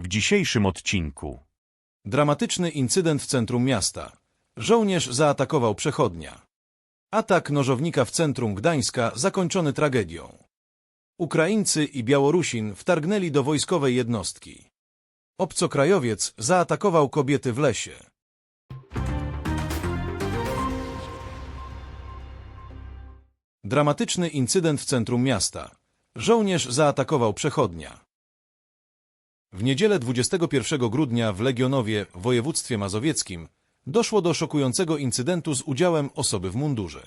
W dzisiejszym odcinku Dramatyczny incydent w centrum miasta. Żołnierz zaatakował przechodnia. Atak nożownika w centrum Gdańska zakończony tragedią. Ukraińcy i Białorusin wtargnęli do wojskowej jednostki. Obcokrajowiec zaatakował kobiety w lesie. Dramatyczny incydent w centrum miasta. Żołnierz zaatakował przechodnia. W niedzielę 21 grudnia w Legionowie, w województwie mazowieckim, doszło do szokującego incydentu z udziałem osoby w mundurze.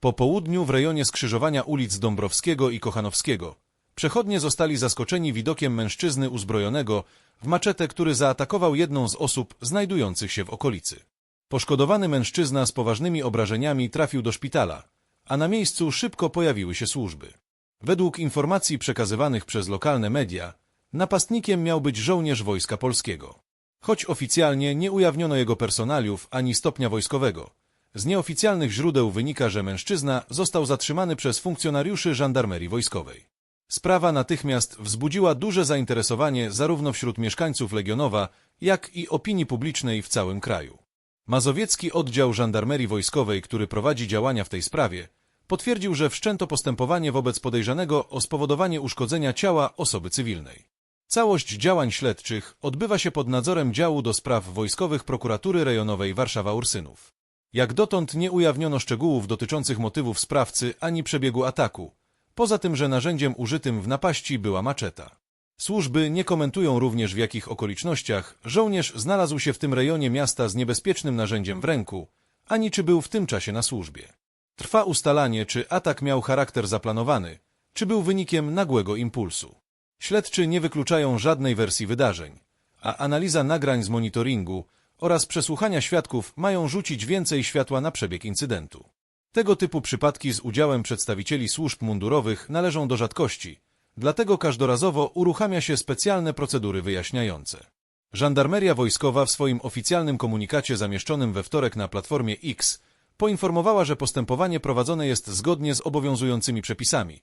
Po południu w rejonie skrzyżowania ulic Dąbrowskiego i Kochanowskiego przechodnie zostali zaskoczeni widokiem mężczyzny uzbrojonego w maczetę, który zaatakował jedną z osób znajdujących się w okolicy. Poszkodowany mężczyzna z poważnymi obrażeniami trafił do szpitala, a na miejscu szybko pojawiły się służby. Według informacji przekazywanych przez lokalne media, napastnikiem miał być żołnierz Wojska Polskiego. Choć oficjalnie nie ujawniono jego personaliów ani stopnia wojskowego, z nieoficjalnych źródeł wynika, że mężczyzna został zatrzymany przez funkcjonariuszy żandarmerii wojskowej. Sprawa natychmiast wzbudziła duże zainteresowanie zarówno wśród mieszkańców Legionowa, jak i opinii publicznej w całym kraju. Mazowiecki oddział żandarmerii wojskowej, który prowadzi działania w tej sprawie, potwierdził, że wszczęto postępowanie wobec podejrzanego o spowodowanie uszkodzenia ciała osoby cywilnej. Całość działań śledczych odbywa się pod nadzorem działu do spraw wojskowych prokuratury rejonowej Warszawa-Ursynów. Jak dotąd nie ujawniono szczegółów dotyczących motywów sprawcy ani przebiegu ataku, poza tym, że narzędziem użytym w napaści była maczeta. Służby nie komentują również w jakich okolicznościach żołnierz znalazł się w tym rejonie miasta z niebezpiecznym narzędziem w ręku, ani czy był w tym czasie na służbie. Trwa ustalanie, czy atak miał charakter zaplanowany, czy był wynikiem nagłego impulsu. Śledczy nie wykluczają żadnej wersji wydarzeń, a analiza nagrań z monitoringu oraz przesłuchania świadków mają rzucić więcej światła na przebieg incydentu. Tego typu przypadki z udziałem przedstawicieli służb mundurowych należą do rzadkości, dlatego każdorazowo uruchamia się specjalne procedury wyjaśniające. Żandarmeria wojskowa w swoim oficjalnym komunikacie zamieszczonym we wtorek na platformie X poinformowała, że postępowanie prowadzone jest zgodnie z obowiązującymi przepisami,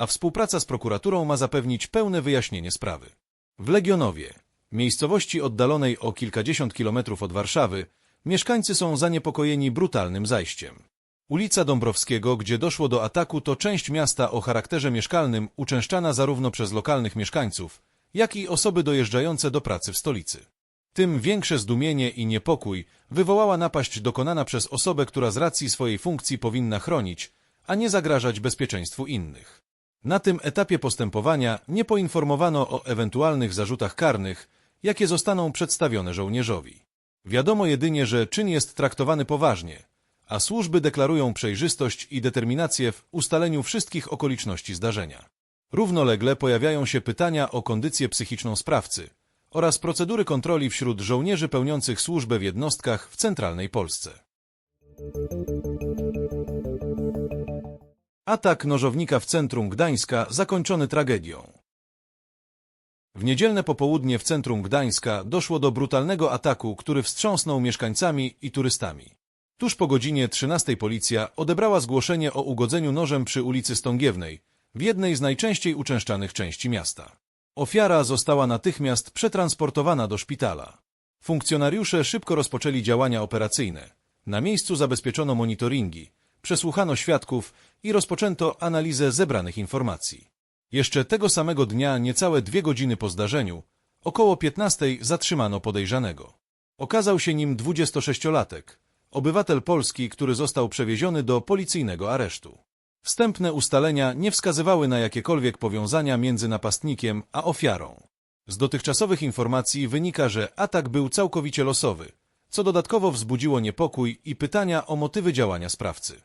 a współpraca z prokuraturą ma zapewnić pełne wyjaśnienie sprawy. W Legionowie, miejscowości oddalonej o kilkadziesiąt kilometrów od Warszawy, mieszkańcy są zaniepokojeni brutalnym zajściem. Ulica Dąbrowskiego, gdzie doszło do ataku, to część miasta o charakterze mieszkalnym, uczęszczana zarówno przez lokalnych mieszkańców, jak i osoby dojeżdżające do pracy w stolicy. Tym większe zdumienie i niepokój wywołała napaść dokonana przez osobę, która z racji swojej funkcji powinna chronić, a nie zagrażać bezpieczeństwu innych. Na tym etapie postępowania nie poinformowano o ewentualnych zarzutach karnych, jakie zostaną przedstawione żołnierzowi. Wiadomo jedynie, że czyn jest traktowany poważnie, a służby deklarują przejrzystość i determinację w ustaleniu wszystkich okoliczności zdarzenia. Równolegle pojawiają się pytania o kondycję psychiczną sprawcy oraz procedury kontroli wśród żołnierzy pełniących służbę w jednostkach w centralnej Polsce. Atak nożownika w centrum Gdańska zakończony tragedią. W niedzielne popołudnie w centrum Gdańska doszło do brutalnego ataku, który wstrząsnął mieszkańcami i turystami. Tuż po godzinie 13 policja odebrała zgłoszenie o ugodzeniu nożem przy ulicy Stągiewnej, w jednej z najczęściej uczęszczanych części miasta. Ofiara została natychmiast przetransportowana do szpitala. Funkcjonariusze szybko rozpoczęli działania operacyjne. Na miejscu zabezpieczono monitoringi, przesłuchano świadków i rozpoczęto analizę zebranych informacji. Jeszcze tego samego dnia, niecałe dwie godziny po zdarzeniu, około 15 zatrzymano podejrzanego. Okazał się nim 26-latek, obywatel Polski, który został przewieziony do policyjnego aresztu. Wstępne ustalenia nie wskazywały na jakiekolwiek powiązania między napastnikiem a ofiarą. Z dotychczasowych informacji wynika, że atak był całkowicie losowy, co dodatkowo wzbudziło niepokój i pytania o motywy działania sprawcy.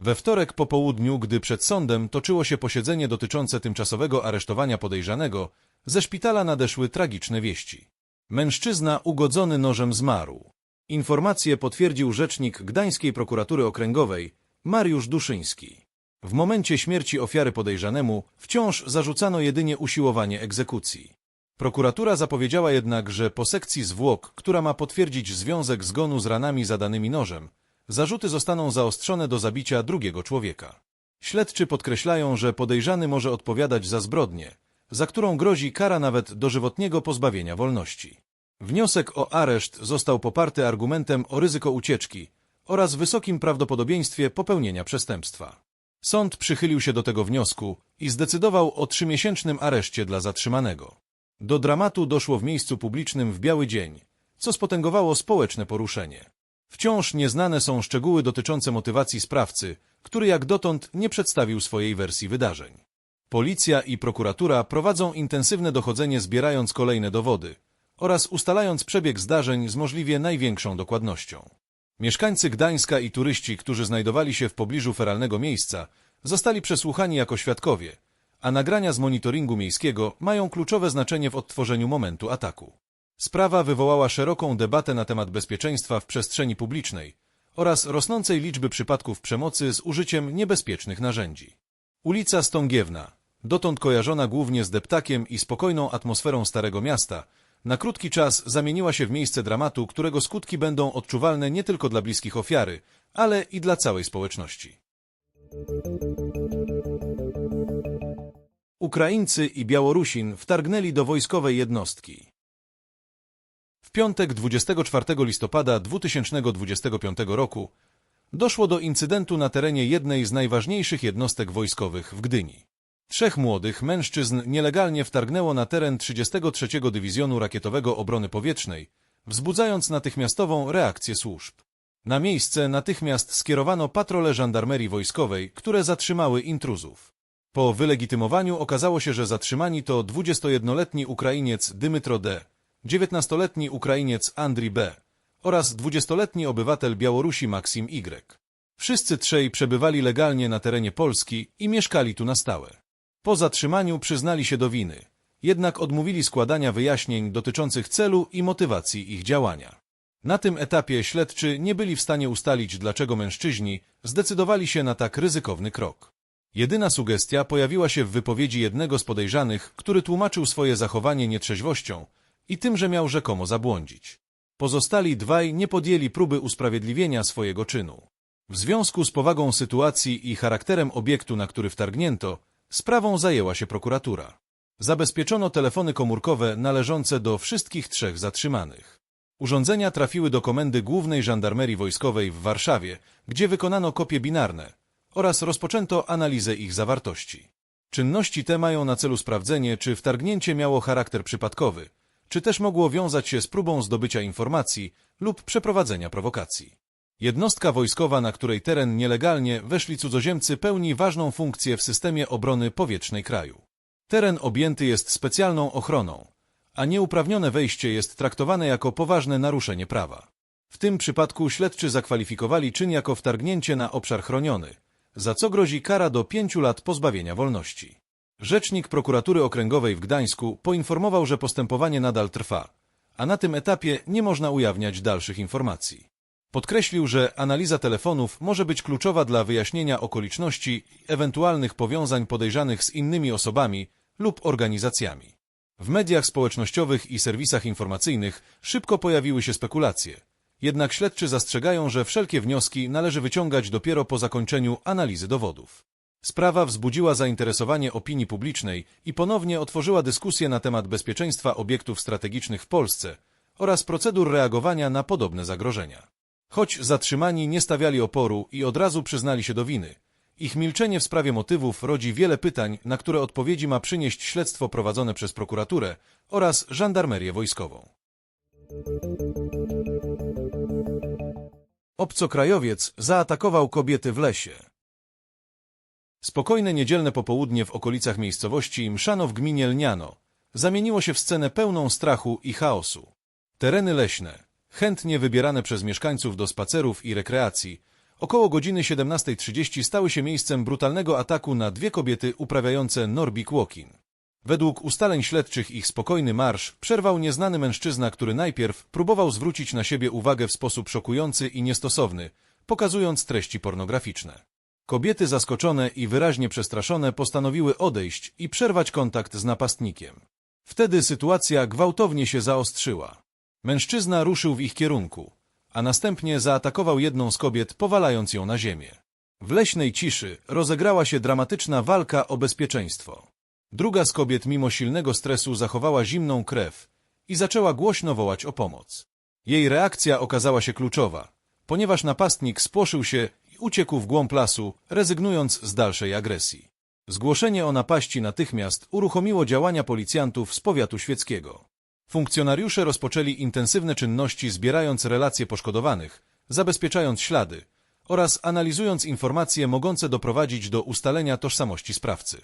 We wtorek po południu, gdy przed sądem toczyło się posiedzenie dotyczące tymczasowego aresztowania podejrzanego, ze szpitala nadeszły tragiczne wieści. Mężczyzna ugodzony nożem zmarł. Informację potwierdził rzecznik Gdańskiej Prokuratury Okręgowej Mariusz Duszyński. W momencie śmierci ofiary podejrzanemu wciąż zarzucano jedynie usiłowanie egzekucji. Prokuratura zapowiedziała jednak, że po sekcji zwłok, która ma potwierdzić związek zgonu z ranami zadanymi nożem, zarzuty zostaną zaostrzone do zabicia drugiego człowieka. Śledczy podkreślają, że podejrzany może odpowiadać za zbrodnie, za którą grozi kara nawet dożywotniego pozbawienia wolności. Wniosek o areszt został poparty argumentem o ryzyko ucieczki oraz wysokim prawdopodobieństwie popełnienia przestępstwa. Sąd przychylił się do tego wniosku i zdecydował o trzymiesięcznym areszcie dla zatrzymanego. Do dramatu doszło w miejscu publicznym w biały dzień, co spotęgowało społeczne poruszenie. Wciąż nieznane są szczegóły dotyczące motywacji sprawcy, który jak dotąd nie przedstawił swojej wersji wydarzeń. Policja i prokuratura prowadzą intensywne dochodzenie zbierając kolejne dowody oraz ustalając przebieg zdarzeń z możliwie największą dokładnością. Mieszkańcy Gdańska i turyści, którzy znajdowali się w pobliżu feralnego miejsca, zostali przesłuchani jako świadkowie, a nagrania z monitoringu miejskiego mają kluczowe znaczenie w odtworzeniu momentu ataku. Sprawa wywołała szeroką debatę na temat bezpieczeństwa w przestrzeni publicznej oraz rosnącej liczby przypadków przemocy z użyciem niebezpiecznych narzędzi. Ulica Stągiewna, dotąd kojarzona głównie z deptakiem i spokojną atmosferą Starego Miasta, na krótki czas zamieniła się w miejsce dramatu, którego skutki będą odczuwalne nie tylko dla bliskich ofiary, ale i dla całej społeczności. Ukraińcy i Białorusin wtargnęli do wojskowej jednostki. W piątek 24 listopada 2025 roku doszło do incydentu na terenie jednej z najważniejszych jednostek wojskowych w Gdyni. Trzech młodych mężczyzn nielegalnie wtargnęło na teren 33 Dywizjonu Rakietowego Obrony Powietrznej, wzbudzając natychmiastową reakcję służb. Na miejsce natychmiast skierowano patrole żandarmerii wojskowej, które zatrzymały intruzów. Po wylegitymowaniu okazało się, że zatrzymani to 21-letni Ukrainiec Dymitro D., 19-letni Ukrainiec Andrii B. oraz 20-letni obywatel Białorusi Maksim Y. Wszyscy trzej przebywali legalnie na terenie Polski i mieszkali tu na stałe. Po zatrzymaniu przyznali się do winy, jednak odmówili składania wyjaśnień dotyczących celu i motywacji ich działania. Na tym etapie śledczy nie byli w stanie ustalić, dlaczego mężczyźni zdecydowali się na tak ryzykowny krok. Jedyna sugestia pojawiła się w wypowiedzi jednego z podejrzanych, który tłumaczył swoje zachowanie nietrzeźwością i tym, że miał rzekomo zabłądzić. Pozostali dwaj nie podjęli próby usprawiedliwienia swojego czynu. W związku z powagą sytuacji i charakterem obiektu, na który wtargnięto, sprawą zajęła się prokuratura. Zabezpieczono telefony komórkowe należące do wszystkich trzech zatrzymanych. Urządzenia trafiły do Komendy Głównej Żandarmerii Wojskowej w Warszawie, gdzie wykonano kopie binarne oraz rozpoczęto analizę ich zawartości. Czynności te mają na celu sprawdzenie, czy wtargnięcie miało charakter przypadkowy, czy też mogło wiązać się z próbą zdobycia informacji lub przeprowadzenia prowokacji. Jednostka wojskowa, na której teren nielegalnie weszli cudzoziemcy, pełni ważną funkcję w systemie obrony powietrznej kraju. Teren objęty jest specjalną ochroną, a nieuprawnione wejście jest traktowane jako poważne naruszenie prawa. W tym przypadku śledczy zakwalifikowali czyn jako wtargnięcie na obszar chroniony, za co grozi kara do pięciu lat pozbawienia wolności. Rzecznik prokuratury okręgowej w Gdańsku poinformował, że postępowanie nadal trwa, a na tym etapie nie można ujawniać dalszych informacji. Podkreślił, że analiza telefonów może być kluczowa dla wyjaśnienia okoliczności i ewentualnych powiązań podejrzanych z innymi osobami lub organizacjami. W mediach społecznościowych i serwisach informacyjnych szybko pojawiły się spekulacje. Jednak śledczy zastrzegają, że wszelkie wnioski należy wyciągać dopiero po zakończeniu analizy dowodów. Sprawa wzbudziła zainteresowanie opinii publicznej i ponownie otworzyła dyskusję na temat bezpieczeństwa obiektów strategicznych w Polsce oraz procedur reagowania na podobne zagrożenia. Choć zatrzymani nie stawiali oporu i od razu przyznali się do winy, ich milczenie w sprawie motywów rodzi wiele pytań, na które odpowiedzi ma przynieść śledztwo prowadzone przez prokuraturę oraz żandarmerię wojskową. Obcokrajowiec zaatakował kobiety w lesie. Spokojne niedzielne popołudnie w okolicach miejscowości Mszano w gminie Lniano zamieniło się w scenę pełną strachu i chaosu. Tereny leśne, chętnie wybierane przez mieszkańców do spacerów i rekreacji, około godziny 17.30 stały się miejscem brutalnego ataku na dwie kobiety uprawiające Nordic Walking. Według ustaleń śledczych ich spokojny marsz przerwał nieznany mężczyzna, który najpierw próbował zwrócić na siebie uwagę w sposób szokujący i niestosowny, pokazując treści pornograficzne. Kobiety zaskoczone i wyraźnie przestraszone postanowiły odejść i przerwać kontakt z napastnikiem. Wtedy sytuacja gwałtownie się zaostrzyła. Mężczyzna ruszył w ich kierunku, a następnie zaatakował jedną z kobiet, powalając ją na ziemię. W leśnej ciszy rozegrała się dramatyczna walka o bezpieczeństwo. Druga z kobiet mimo silnego stresu zachowała zimną krew i zaczęła głośno wołać o pomoc. Jej reakcja okazała się kluczowa, ponieważ napastnik spłoszył się uciekł w głąb lasu, rezygnując z dalszej agresji. Zgłoszenie o napaści natychmiast uruchomiło działania policjantów z powiatu świeckiego. Funkcjonariusze rozpoczęli intensywne czynności zbierając relacje poszkodowanych, zabezpieczając ślady oraz analizując informacje mogące doprowadzić do ustalenia tożsamości sprawcy.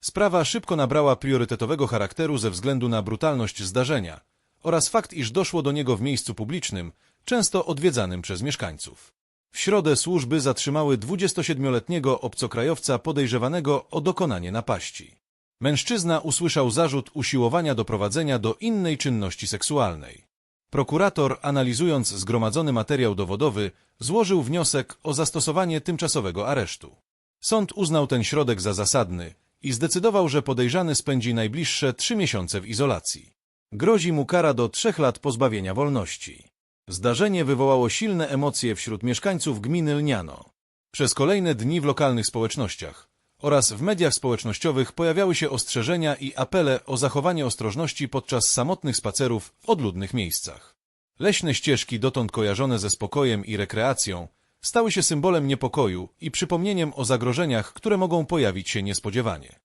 Sprawa szybko nabrała priorytetowego charakteru ze względu na brutalność zdarzenia oraz fakt, iż doszło do niego w miejscu publicznym, często odwiedzanym przez mieszkańców. W środę służby zatrzymały 27-letniego obcokrajowca podejrzewanego o dokonanie napaści. Mężczyzna usłyszał zarzut usiłowania doprowadzenia do innej czynności seksualnej. Prokurator, analizując zgromadzony materiał dowodowy, złożył wniosek o zastosowanie tymczasowego aresztu. Sąd uznał ten środek za zasadny i zdecydował, że podejrzany spędzi najbliższe trzy miesiące w izolacji. Grozi mu kara do trzech lat pozbawienia wolności. Zdarzenie wywołało silne emocje wśród mieszkańców gminy Lniano. Przez kolejne dni w lokalnych społecznościach oraz w mediach społecznościowych pojawiały się ostrzeżenia i apele o zachowanie ostrożności podczas samotnych spacerów w odludnych miejscach. Leśne ścieżki, dotąd kojarzone ze spokojem i rekreacją, stały się symbolem niepokoju i przypomnieniem o zagrożeniach, które mogą pojawić się niespodziewanie.